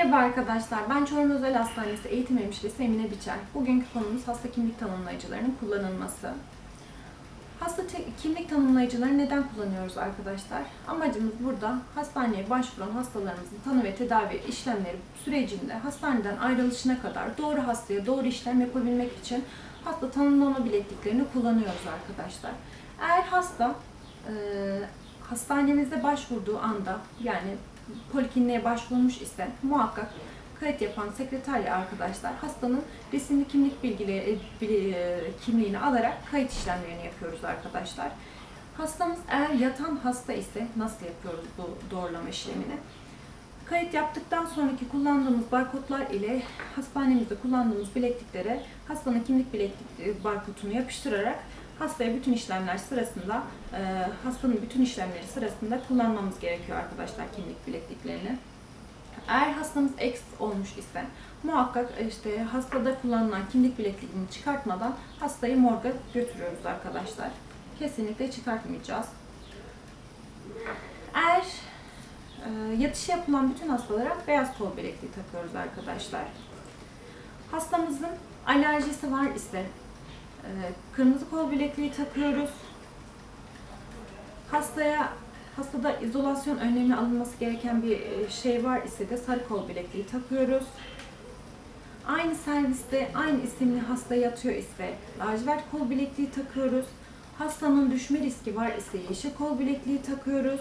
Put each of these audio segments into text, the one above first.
Merhaba arkadaşlar, ben Çorum Özel Hastanesi Eğitim Hemşiresi Emine Biçer. Bugünkü konumuz hasta kimlik tanımlayıcılarının kullanılması. Hasta kimlik tanımlayıcıları neden kullanıyoruz arkadaşlar? Amacımız burada hastaneye başvuran hastalarımızın tanı ve tedavi işlemleri sürecinde hastaneden ayrılışına kadar doğru hastaya doğru işlem yapabilmek için hasta tanımlama bilekliklerini kullanıyoruz arkadaşlar. Eğer hasta e, hastanemizde başvurduğu anda yani polikliniğe başvurmuş ise muhakkak kayıt yapan sekreterya arkadaşlar hastanın resimli kimlik bilgileri bili- e, kimliğini alarak kayıt işlemlerini yapıyoruz arkadaşlar. Hastamız eğer yatan hasta ise nasıl yapıyoruz bu doğrulama işlemini? Kayıt yaptıktan sonraki kullandığımız barkodlar ile hastanemizde kullandığımız bilekliklere hastanın kimlik bileklik e, barkodunu yapıştırarak hastaya bütün işlemler sırasında, e, hastanın bütün işlemleri sırasında kullanmamız gerekiyor arkadaşlar kimlik bilekliklerini. Eğer hastamız X olmuş ise muhakkak işte hastada kullanılan kimlik bilekliğini çıkartmadan hastayı morga götürüyoruz arkadaşlar. Kesinlikle çıkartmayacağız. Eğer e, yatışı yapılan bütün hastalara beyaz kol bilekliği takıyoruz arkadaşlar. Hastamızın alerjisi var ise e, kırmızı kol bilekliği takıyoruz. Hastaya hastada izolasyon önlemi alınması gereken bir e, şey var ise de sarı kol bilekliği takıyoruz. Aynı serviste aynı isimli hasta yatıyor ise lacivert kol bilekliği takıyoruz. Hastanın düşme riski var ise yeşil kol bilekliği takıyoruz.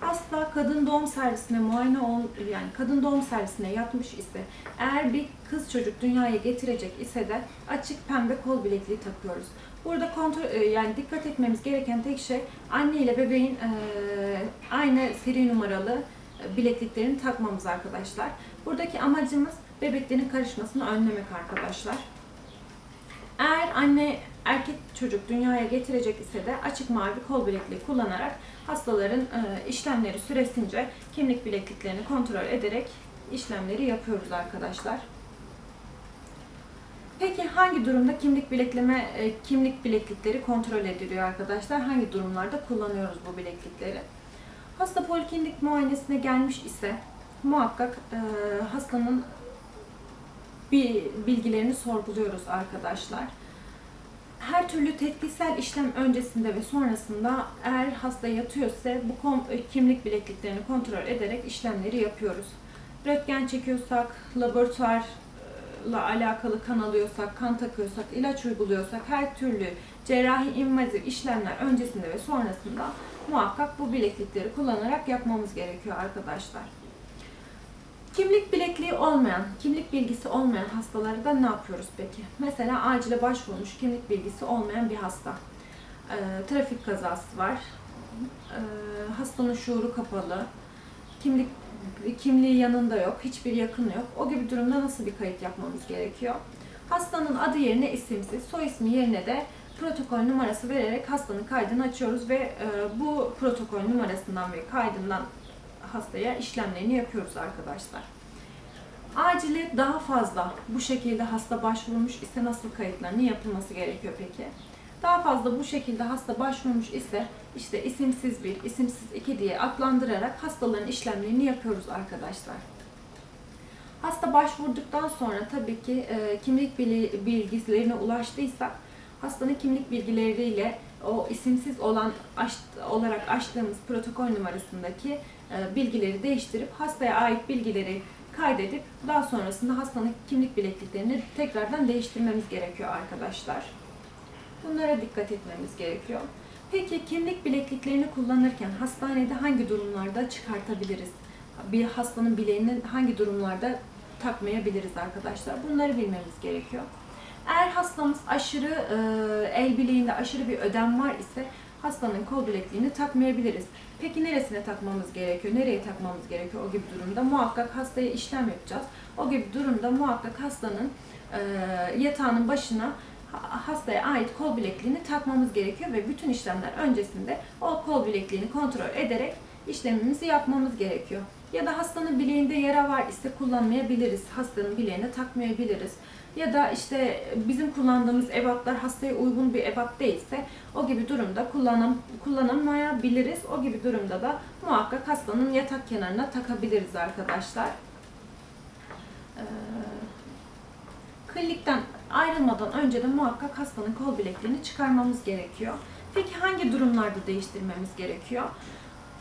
Hasta kadın doğum servisine muayene ol yani kadın doğum servisine yatmış ise eğer bir kız çocuk dünyaya getirecek ise de açık pembe kol bilekliği takıyoruz. Burada kontrol e, yani dikkat etmemiz gereken tek şey anne ile bebeğin e, aynı seri numaralı e, bilekliklerini takmamız arkadaşlar. Buradaki amacımız bebeklerin karışmasını önlemek arkadaşlar. Eğer anne erkek çocuk dünyaya getirecek ise de açık mavi kol bilekliği kullanarak hastaların e, işlemleri süresince kimlik bilekliklerini kontrol ederek işlemleri yapıyoruz arkadaşlar. Peki hangi durumda kimlik bilekleme e, kimlik bileklikleri kontrol ediliyor arkadaşlar? Hangi durumlarda kullanıyoruz bu bileklikleri? Hasta poliklinik muayenesine gelmiş ise muhakkak e, hastanın bir bilgilerini sorguluyoruz arkadaşlar. Her türlü tetkisel işlem öncesinde ve sonrasında eğer hasta yatıyorsa bu kom- kimlik bilekliklerini kontrol ederek işlemleri yapıyoruz. Röntgen çekiyorsak, laboratuvarla alakalı kan alıyorsak, kan takıyorsak, ilaç uyguluyorsak her türlü cerrahi invaziv işlemler öncesinde ve sonrasında muhakkak bu bileklikleri kullanarak yapmamız gerekiyor arkadaşlar. Kimlik bilekliği olmayan, kimlik bilgisi olmayan hastalarda da ne yapıyoruz peki? Mesela acile başvurmuş kimlik bilgisi olmayan bir hasta. Ee, trafik kazası var. Ee, hastanın şuuru kapalı. Kimlik kimliği yanında yok, hiçbir yakını yok. O gibi durumda nasıl bir kayıt yapmamız gerekiyor? Hastanın adı yerine isimsiz, soy ismi yerine de protokol numarası vererek hastanın kaydını açıyoruz ve e, bu protokol numarasından ve kaydından hastaya işlemlerini yapıyoruz arkadaşlar. Acile daha fazla bu şekilde hasta başvurmuş ise nasıl kayıtlarının yapılması gerekiyor peki? Daha fazla bu şekilde hasta başvurmuş ise işte isimsiz bir, isimsiz iki diye adlandırarak hastaların işlemlerini yapıyoruz arkadaşlar. Hasta başvurduktan sonra tabii ki e, kimlik bilgilerine ulaştıysak hastanın kimlik bilgileriyle o isimsiz olan aç- olarak açtığımız protokol numarasındaki bilgileri değiştirip hastaya ait bilgileri kaydedip daha sonrasında hastanın kimlik bilekliklerini tekrardan değiştirmemiz gerekiyor arkadaşlar. Bunlara dikkat etmemiz gerekiyor. Peki kimlik bilekliklerini kullanırken hastanede hangi durumlarda çıkartabiliriz? Bir hastanın bileğini hangi durumlarda takmayabiliriz arkadaşlar? Bunları bilmemiz gerekiyor. Eğer hastamız aşırı e, el bileğinde aşırı bir ödem var ise hastanın kol bilekliğini takmayabiliriz. Peki neresine takmamız gerekiyor? Nereye takmamız gerekiyor o gibi durumda? Muhakkak hastaya işlem yapacağız. O gibi durumda muhakkak hastanın e, yatağının başına ha- hastaya ait kol bilekliğini takmamız gerekiyor ve bütün işlemler öncesinde o kol bilekliğini kontrol ederek işlemimizi yapmamız gerekiyor. Ya da hastanın bileğinde yara var ise kullanmayabiliriz. Hastanın bileğine takmayabiliriz. Ya da işte bizim kullandığımız ebatlar hastaya uygun bir ebat değilse o gibi durumda kullanam, kullanamayabiliriz. O gibi durumda da muhakkak hastanın yatak kenarına takabiliriz arkadaşlar. e, klinikten ayrılmadan önce de muhakkak hastanın kol bilekliğini çıkarmamız gerekiyor. Peki hangi durumlarda değiştirmemiz gerekiyor?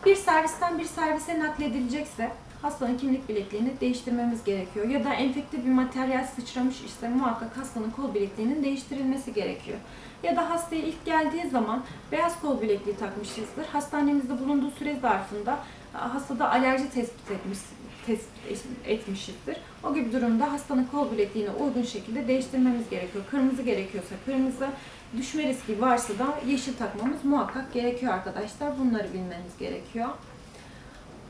Bir servisten bir servise nakledilecekse hastanın kimlik bilekliğini değiştirmemiz gerekiyor. Ya da enfekte bir materyal sıçramış ise muhakkak hastanın kol bilekliğinin değiştirilmesi gerekiyor. Ya da hastaya ilk geldiği zaman beyaz kol bilekliği takmışızdır. Hastanemizde bulunduğu süre zarfında hastada alerji tespit etmiş, tespit etmişizdir. O gibi durumda hastanın kol bilekliğine uygun şekilde değiştirmemiz gerekiyor. Kırmızı gerekiyorsa kırmızı, düşme riski varsa da yeşil takmamız muhakkak gerekiyor arkadaşlar. Bunları bilmeniz gerekiyor.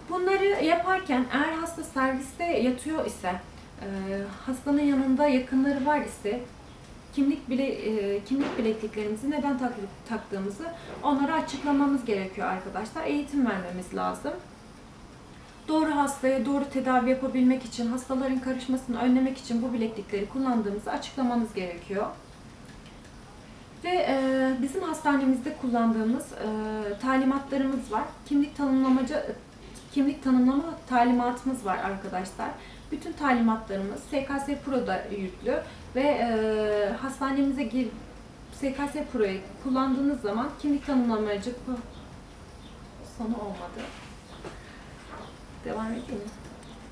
Bunları yaparken eğer hasta serviste yatıyor ise, e, hastanın yanında yakınları var ise kimlik bile e, kimlik bilekliklerimizi neden tak, taktığımızı onlara açıklamamız gerekiyor arkadaşlar. Eğitim vermemiz lazım. Doğru hastaya doğru tedavi yapabilmek için, hastaların karışmasını önlemek için bu bileklikleri kullandığımızı açıklamamız gerekiyor. Ve e, bizim hastanemizde kullandığımız e, talimatlarımız var. Kimlik tanımlamacı kimlik tanımlama talimatımız var arkadaşlar. Bütün talimatlarımız SKS Pro'da yüklü ve e, hastanemize gir SKS Pro'yu kullandığınız zaman kimlik tanımlamacı sonu olmadı. Devam edeyim mi?